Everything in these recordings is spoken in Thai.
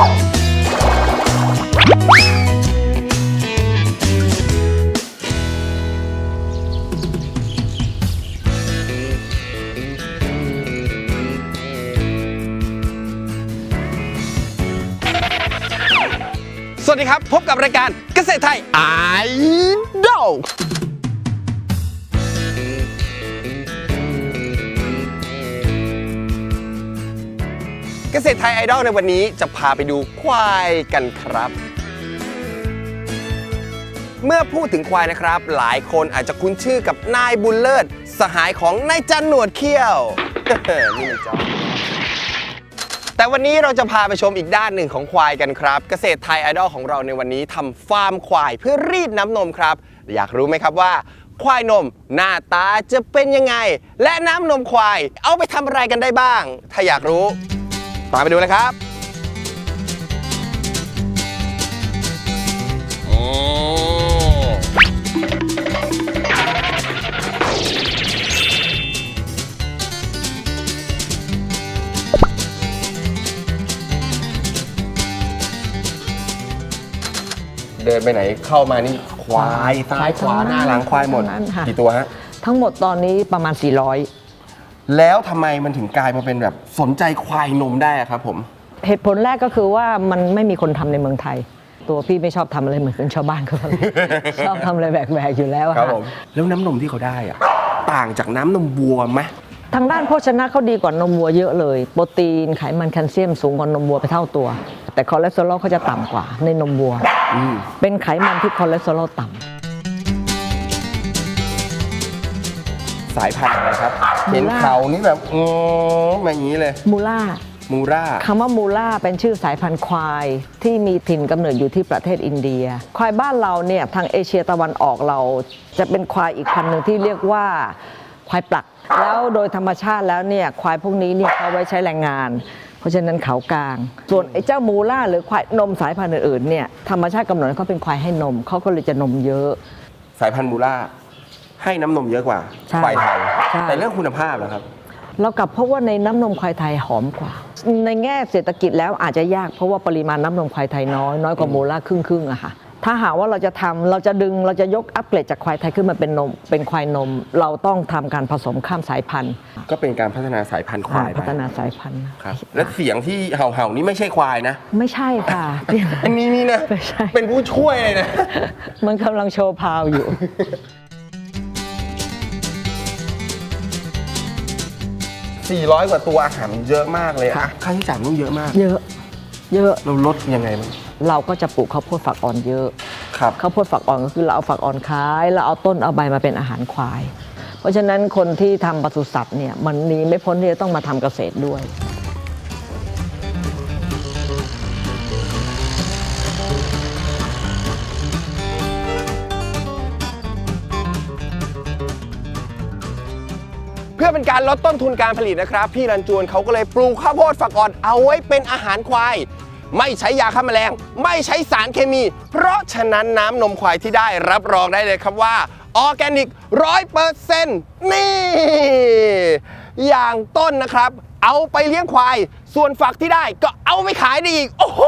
สวัสดีครับ พบกับรายการเกษตรไทยไอดอล ษตรไทยไอดอลในวันนี้จะพาไปดูควายกันครับ เมื่อพูดถึงควายนะครับ หลายคนอาจจะคุ้นชื่อกับนายบุญเลิศ สหายของนายจันหนวดเขี้ยว นี่มันจอแต่วันนี้เราจะพาไปชมอีกด้านหนึ่งของควายกันครับ เกษตรไทยไอดอลของเราในวันนี้ทำฟาร์มควายเพื่อรีดน้ำนมครับ อยากรู้ไหมครับว่า ควายนมหน้าตาจะเป็นยังไง และน้ำนมควายเอาไปทำอะไรกันได้บ้าง ถ้าอยากรู้ ตามไปดูเลยครับโอ้เดินไปไหนเข้ามานี่ควายซ้ายขวาหน้าหลังควายหมดทั้งนั้นค่ะ กี่ตัวฮะ ทั้งหมดตอนนี้ประมาณ แล้วทำไมมันถึงกลายมาเป็นแบบสนใจควายนมได้อะครับผม400เหตุผลแรกก็คือว่ามันไม่มีคนทำในเมืองไทย ตัวพี่ไม่ชอบทำอะไรเหมือนคนชาวบ้านเขาชอบทำอะไรแบกๆอยู่แล้วอะครับค่ะผมแล้วน้ำนมที่เขาได้อะต่างจากน้ำนมวัวไหมทางด้านโภชนะเขาดีกว่านมวัวเยอะเลย โปรตีนไขมันแคลเซียมสูงกว่านมวัวไปเท่าตัว แต่คอเลสเตอรอลเขาจะต่ำกว่าในนมวัวอืมเป็นไขมันที่คอเลสเตอรอลต่ สายพันธุ์อะไรครับ เห็นเขานี่แบบอืมแบบนี้เลยำมูล่า มูราคำว่ามูล่าเป็นชื่อสายพันธุ์ควายที่มีถิ่นกำเนิดอยู่ที่ประเทศอินเดีย ควายบ้านเราเนี่ยทางเอเชียตะวันออกเรา จะเป็นควายอีกพันธุ์หนึ่งที่เรียกว่าควายปลัก แล้วโดยธรรมชาติแล้วเนี่ยควายพวกนี้เนี่ยเขาไว้ใช้แรงงาน เพราะฉะนั้นเขากลาง ส่วนไอ้เจ้ามูล่าหรือควายนมสายพันธุ์อื่นๆเนี่ยธรรมชาติกำหนดให้เขาเป็นควายให้นมเขาก็เลยจะนมเยอะ สายพันธุ์มูรา ให้น้ำนมเยอะกว่าใช่ควายไทย ใช่ แต่เรื่องคุณภาพเหรอครับ เรากลับพบว่าในน้ำนมควายไทยหอมกว่า ในแง่เศรษฐกิจแล้วอาจจะยากเพราะว่าปริมาณน้ำนมควายไทยน้อยน้อยกว่าโมล่าครึ่งครึ่งๆอะค่ะถ้าหากว่าเราจะทำเราจะดึงเราจะยกอัปเกรดจากควายไทยขึ้นมาเป็นนมเป็นควายนม เราต้องทำการผสมข้ามสายพันธุ์ก็เป็นการพัฒนาสายพันธุ์ควายไปพัฒนาสายพันธุ์ครับ และเสียงที่เห่าๆนี่ไม่ใช่ควายนะ ไม่ใช่ค่ะ อันนี้นี่นะ ไม่ใช่ เป็นผู้ช่วยเลยนะ มันกำลังโชว์พาวอยู่ 400 กว่าตัวอาหารมันเยอะมากเลยอะค่าใช้จ่ายมันต้องเยอะมาก เยอะ เยอะ เราลดยังไงมั้งเราก็จะปลูกข้าวโพดฝักอ่อนเยอะ ครับ ข้าวโพดฝักอ่อนก็คือเราเอาฝักอ่อนขายเราเอาต้นเอาใบมาเป็นอาหารควาย เพราะฉะนั้นคนที่ทำปศุสัตว์เนี่ยมันหนีไม่พ้นที่จะต้องมาทำเกษตรด้วย พื่อเป็นการลดต้นทุนการผลิตนะครับ พี่รันจวนเขาก็เลยปลูกข้าวโพดฝักอ่อนเอาไว้เป็นอาหารควาย ไม่ใช้ยาฆ่าแมลง ไม่ใช้สารเคมี เพราะฉะนั้นน้ำนมควายที่ได้รับรองได้เลยครับว่าออแกนิกร้อยเปอร์เซ็นต์นี่ อย่างต้นนะครับ เอาไปเลี้ยงควาย ส่วนฝักที่ได้ก็เอาไปขายได้อีก โอ้โห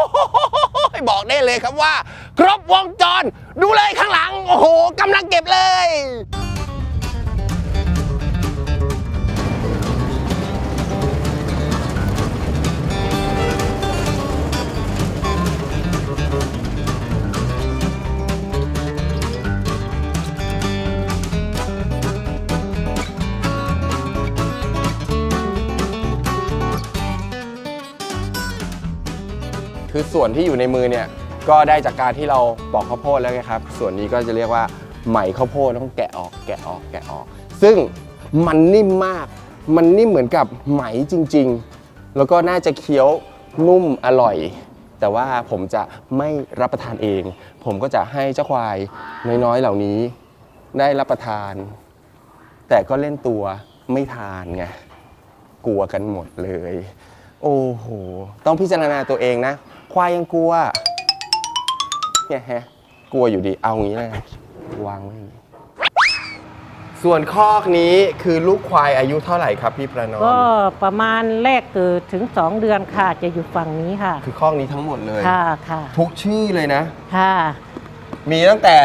บอกได้เลยครับว่า ครบวงจร ดูเลยข้างหลัง โอ้โหกำลังเก็บเลย ส่วนที่อยู่ในมือเนี่ยก็ได้จากการที่เราปอกข้าวโพดแล้วไงครับ ส่วนนี้ก็จะเรียกว่าไหมข้าวโพดต้องแกะออกแกะออกแกะออก ซึ่งมันนิ่มมาก มันนิ่มเหมือนกับไหมจริง ๆ แล้วก็น่าจะเคี้ยวนุ่มอร่อย แต่ว่าผมจะไม่รับประทานเอง ผมก็จะให้เจ้าควายน้อยๆเหล่านี้ ได้รับประทาน แต่ก็เล่นตัวไม่ทานไงกลัวกันหมดเลย โอ้โห ต้องพิจารณาตัวเองนะ ควายยังกลัวเนี่ยฮะกลัวอยู่ดีเอางี้เลยวางไว้อย่างนี้ส่วนคอกนี้คือลูกควายอายุเท่าไหร่ครับพี่ประนอมก็ประมาณแรกเกิดถึง 2 เดือนค่ะ จะอยู่ฝั่งนี้ค่ะ คือคอกนี้ทั้งหมดเลย ค่ะค่ะทุกชื่อเลยนะ ค่ะ มีตั้งแต่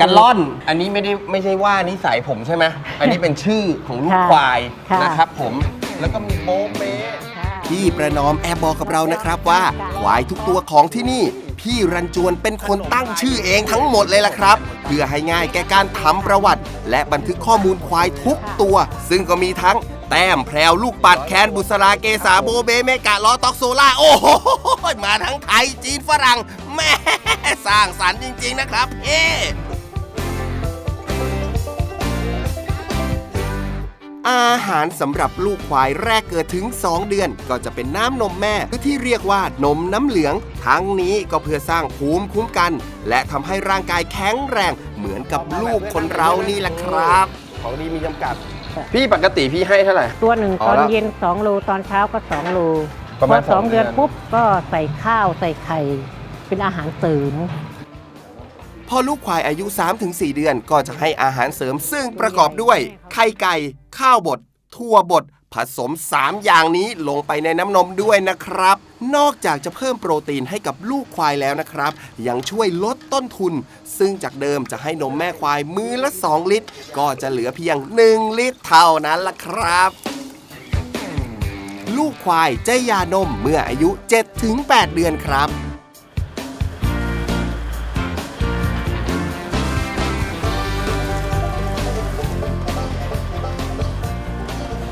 กันล่อน อันนี้ไม่ได้ไม่ใช่ว่านิสัยผมใช่ไหม อันนี้เป็นชื่อของลูกค่ะควายค่ะ นะครับผม แล้วก็มีโบ๊ะเบ๊ะค่ะ พี่ประนอมแอบบอกกับเรานะครับว่าควายทุกตัวของที่นี่ พี่รันจวนเป็นคนตั้งชื่อเองทั้งหมดเลยล่ะครับ เพื่อให้ง่ายแก่การทำประวัติ และบันทึกข้อมูลควายทุกตัว ซึ่งก็มีทั้งแต้มแพรวลูกปัดแคนบุษราเกษาโบเบเมกะลอตอกโซล่าโอ้โหมาทั้งไทยจีนฝรั่งแม่สร้างสรรค์จริง ๆ นะครับเฮ้ อาหารสำหรับลูกควายแรกเกิดถึง 2 เดือน ก็จะเป็นน้ำนมแม่หรือที่เรียกว่านมน้ำเหลือง ทั้งนี้ก็เพื่อสร้างภูมิคุ้มกัน และทำให้ร่างกายแข็งแรงเหมือนกับลูกคนเรานี่แหละครับ ของดีมีจำกัด พี่ปกติพี่ให้เท่าไหร่ ตัวหนึ่งอ๋อตอนแล้วเย็น 2 โล ตอนเช้าก็ 2 โลประพมาอณสองสองเดืเดืออนนปุ๊บก็ใส่ข้าวใส่ไข่ เป็นอาหารเสริม พอลูกควายอายุ 3-4 เดือนก็จะให้อาหารเสริมซึ่งประกอบด้วย ไข่ไก่ ข้าวบดทั่วบดผสม 3 อย่างนี้ลงไปในน้ำนมด้วยนะครับ นอกจากจะเพิ่มโปรตีนให้กับลูกควายแล้วนะครับ ยังช่วยลดต้นทุน ซึ่งจากเดิมจะให้นมแม่ควายมือละ 2 ลิตร ก็จะเหลือเพียง 1 ลิตรเท่านั้นล่ะครับ ลูกควายจะยานมเมื่ออายุ 7-8 เดือนครับ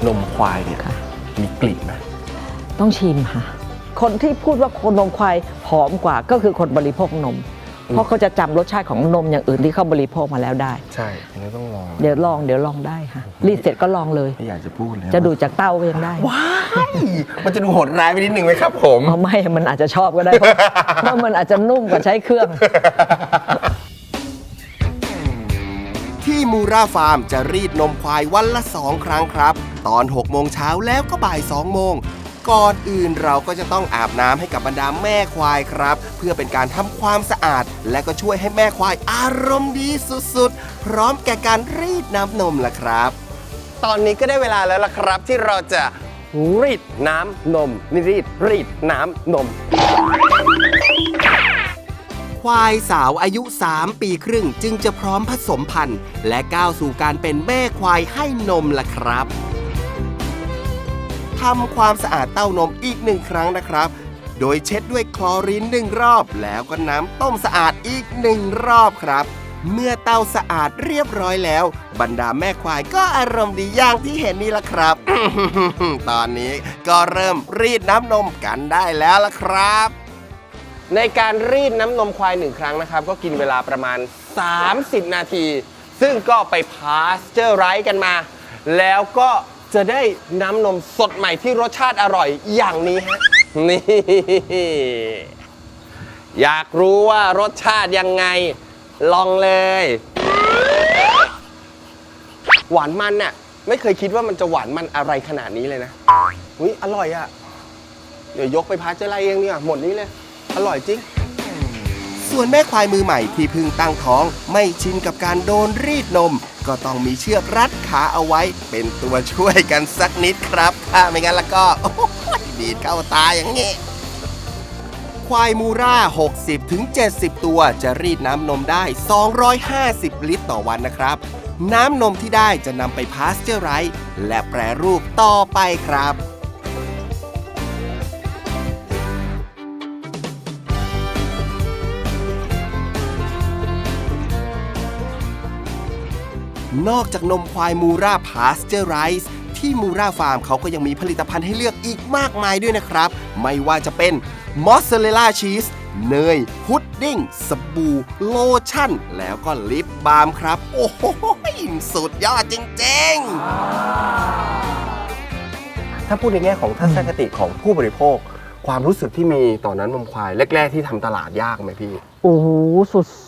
นมควายเนี่ยมีกลิ่นไหมต้องชิมค่ะ คนที่พูดว่าคนนมควายหอมกว่าก็คือคนบริโภคนม เพราะเขาจะจำรสชาติของนมอย่างอื่นที่เขาบริโภคมาแล้วได้ ใช่อันนี้ต้องลอง เดี๋ยวลองเดี๋ยวลองได้ค่ะรีดเสร็จก็ลองเลยไม่อยากจะพูดเลยจะดูจากเต้าก็ยังได้ว้ายมันจะดูโหดร้ายไปนิดนึงไหมครับ ผมเอาไม่มันอาจจะชอบก็ได้เพราะเพราะมันอาจจะนุ่มกว่าใช้เครื่อง ราฟาร์มจะรีดนมควายวันละ 2 ครั้งครับ ตอน 6 โมงเช้าแล้วก็บ่าย 2 โมง ก่อนอื่นเราก็จะต้องอาบน้ำให้กับบรรดาแม่ควายครับ เพื่อเป็นการทำความสะอาด และก็ช่วยให้แม่ควายอารมณ์ดีสุดๆ พร้อมแก่การรีดน้ำนมล่ะครับ ตอนนี้ก็ได้เวลาแล้วล่ะครับ ที่เราจะรีดน้ำนมนี่รีดรีดน้ำนม ควายสาวอายุ 3 ปีครึ่งจึงจะพร้อมผสมพันธุ์ และก้าวสู่การเป็นแม่ควายให้นมล่ะครับทำความสะอาดเต้านมอีกหนึ่งครั้งนะครับ โดยเช็ดด้วยคลอรีนหนึ่งรอบ แล้วก็น้ำต้มสะอาดอีกหนึ่งรอบครับ เมื่อเต้าสะอาดเรียบร้อยแล้ว บรรดาแม่ควายก็อารมณ์ดีอย่างที่เห็นนี่ละครับ ตอนนี้ก็เริ่มรีดน้ำนมกันได้แล้วละครับ ในการรีดน้ำนมควายหนึ่งครั้งนะครับ ก็กินเวลาประมาณ 30 นาที ซึ่งก็ไปพาสเจอร์ไรส์กันมา แล้วก็จะได้น้ำนมสดใหม่ที่รสชาติอร่อยอย่างนี้ฮะนี่ อยากรู้ว่ารสชาติยังไง ลองเลย หวานมันน่ะไม่เคยคิดว่ามันจะหวานมันอะไรขนาดนี้เลยนะอุ้ยอร่อยอะเดี๋ยวยกไปพาสเจอร์ไรส์เองเนี่ยหมดนี้เลย อร่อยจริง ส่วนแม่ควายมือใหม่ที่เพิ่งตั้งท้อง ไม่ชินกับการโดนรีดนม ก็ต้องมีเชือกรัดขาเอาไว้ เป็นตัวช่วยกันสักนิดครับ ถ้าไม่งั้นแล้วก็โอ้โหดีดเข้าตาอย่างนี้ควายมูรา60-70 ตัวจะรีดน้ำนมได้ 250 ลิตรต่อวันนะครับ น้ำนมที่ได้จะนำไปพาสเจอร์ไรส์และแปรรูปต่อไปครับ นอกจากนมควายมูราพาสเจอร์ไรส์ที่มูราฟาร์มเขาก็ยังมีผลิตภัณฑ์ให้เลือกอีกมากมายด้วยนะครับ ไม่ว่าจะเป็นมอสซาเรลล่าชีสเนย พุดดิ้ง สบู่ โลชั่น แล้วก็ลิปบาล์มครับ โอ้โหสุดยอดจริง ๆ ถ้าพูดในแง่ของทัศนคติของผู้บริโภค ความรู้สึกที่มีต่อนนั้นนมควายแรก ๆ ที่ทำตลาดยากไหมพี่ โอ้โห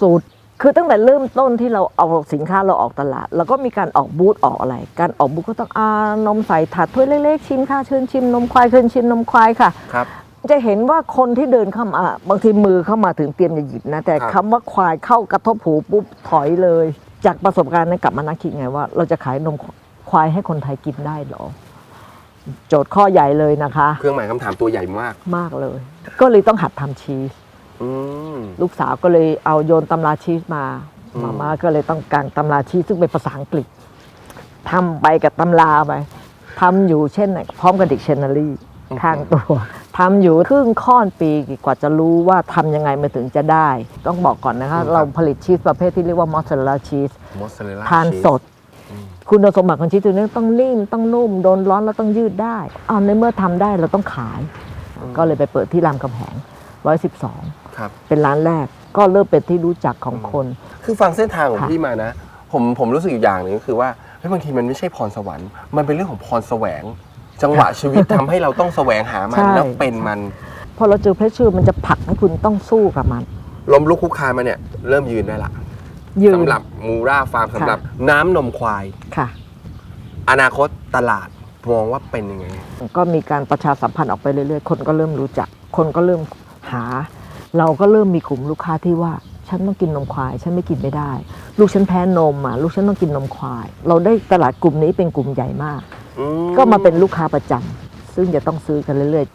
สุดๆ คือตั้งแต่เริ่มต้นที่เราเอาสินค้าเราออกตลาดแล้วก็มีการออกบูธออกอะไร การออกบูธก็ต้องอานมใส่ถาดถ้วยเล็กๆชิมค่ะเชิญชิมนมควายเชิญชิมนมควายค่ะ ครับ จะเห็นว่าคนที่เดินเข้ามาบางทีมือเข้ามาถึงเตรียมจะหยิบนะ แต่ครับคำว่าควายเข้ากระทบหูปุ๊บถอยเลย จากประสบการณ์นั้นกลับมานั่งคิดไงว่า เราจะขายนมควายให้คนไทยกินได้เหรอ โจทย์ข้อใหญ่เลยนะคะ เครื่องหมายคำถามตัวใหญ่มาก มากเลย ก็เลยต้องหัดทำชีสอืม ลูกสาวก็เลยเอาโยนตำราชีสมาอืมมาม่าก็เลยต้องการตำราชีสซึ่งเป็นภาษาอังกฤษทำไปกับตำราไปทำอยู่เช่นไหนพร้อมกับดิกชันนารีข้างตัวทำอยู่ครึ่งค่อนปีกว่าจะรู้ว่าทำยังไงมันถึงจะได้ ต้องบอกก่อนนะคะ เราผลิตชีสประเภทที่เรียกว่ามอสซาเรลล่าชีสมอสซาเรลล่าทานสด คุณสมบัติของชีสตัวนี้ต้องนิ่มต้องนุ่มโดนร้อนแล้วต้องยืดได้เอาในเมื่อทำได้เราต้องขาย ก็เลยไปเปิดที่รามคำแหง112 ครับ เป็นร้านแรกก็เริ่มเป็นที่รู้จักของคน คือฟังเส้นทางของค่ะ พี่มานะ ผมผมรู้สึกอยู่อย่างหนึ่งก็คือว่าเฮ้ยบางทีมันไม่ใช่พรสวรรค์ มันเป็นเรื่องของพรแสวง จังหวะชีวิตทำให้เราต้องแสวงหามันใช่ แล้วเป็นมันพอเราเจอเพรสเชอร์มันจะผลักให้คุณต้องสู้กับมัน ล้มลุกคุกคานมาเนี่ยเริ่มยืนได้ละยืน สำหรับมูราฟาร์มค่ะ สำหรับน้ำนมควาย ค่ะ อนาคตตลาดมองว่าเป็นยังไง ก็มีการประชาสัมพันธ์ออกไปเรื่อยๆ คนก็เริ่มรู้จัก คนก็เริ่มหา เราก็เริ่มมีกลุ่มลูกค้าที่ว่าฉันต้องกินนมควาย ฉันไม่กินไม่ได้ ลูกฉันแพ้นมอะลูกฉันต้องกินนมควาย เราได้ตลาดกลุ่มนี้เป็นกลุ่มใหญ่มาก อืก็มาเป็นลูกค้าประจำซึ่งจะต้องซื้อกันเรื่อย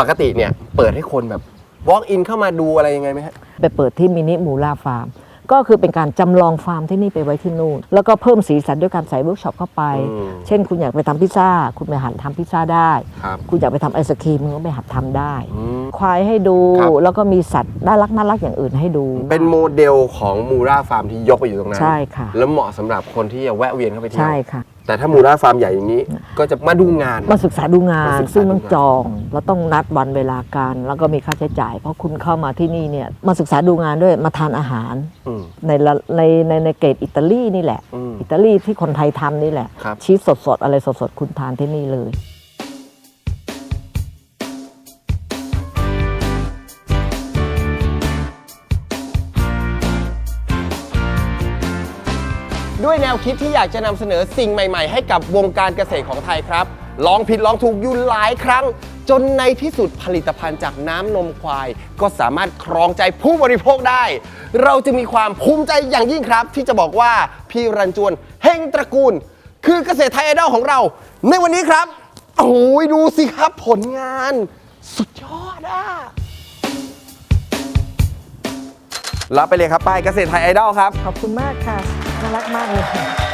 ปกติเนี่ย เปิดให้คนแบบ walk in เข้ามาดูอะไรยังไงไหมฮะ ๆ ไปเปิดที่มินิมูล่าฟาร์ม ก็คือเป็นการจำลองฟาร์มที่นี่ไปไว้ที่นู่น แล้วก็เพิ่มสีสันด้วยการใส่เวิร์กช็อปเข้าไปอืมเช่น คุณอยากไปทำพิซซ่า คุณไปหัดทำพิซซ่าได้ครับคุณอยากไปทำไอศครีมคุณก็ไปหัดทำได้อืมควายให้ดูครับแล้วก็มีสัตว์น่ารักน่ารักอย่างอื่นให้ดู เป็นโมเดลของมูราฟาร์มที่ยกไปอยู่ตรงนั้นใช่ค่ะแล้วเหมาะสำหรับคนที่จะแวะเวียนเข้าไปเที่ยวใช่ค่ะ แต่ถ้ามูราฟาร์มใหญ่อย่างนี้ ก็จะมาดูงาน มาศึกษาดูงานมาศึกษาซึ่งต้องดูงานจองแล้วต้องนัดวันเวลาการ แล้วก็มีค่าใช้จ่าย เพราะคุณเข้ามาที่นี่เนี่ยมาศึกษาดูงานด้วยมาทานอาหารอืมในละในในในเกรดอิตาลีนี่แหละ อืม อิตาลีที่คนไทยทำนี่แหละ ครับ ชีสสดๆ อะไรสดๆ คุณทานที่นี่เลย ด้วยแนวคิดที่อยากจะนำเสนอสิ่งใหม่ ๆ ให้กับวงการเกษตรของไทยครับ ลองผิดลองถูกอยู่หลายครั้ง จนในที่สุดผลิตภัณฑ์จากน้ำนมควาย ก็สามารถครองใจผู้บริโภคได้ เราจะมีความภูมิใจอย่างยิ่งครับ ที่จะบอกว่าพี่รันจวนเฮงตระกูล คือเกษตรไทยไอดอลของเรา ในวันนี้ครับ โอ้ยดูสิครับผลงาน สุดยอดอะรับไปเลยครับป้ายเกษตรไทยไอดอลครับ ขอบคุณมากค่ะ น่ารักมากเลย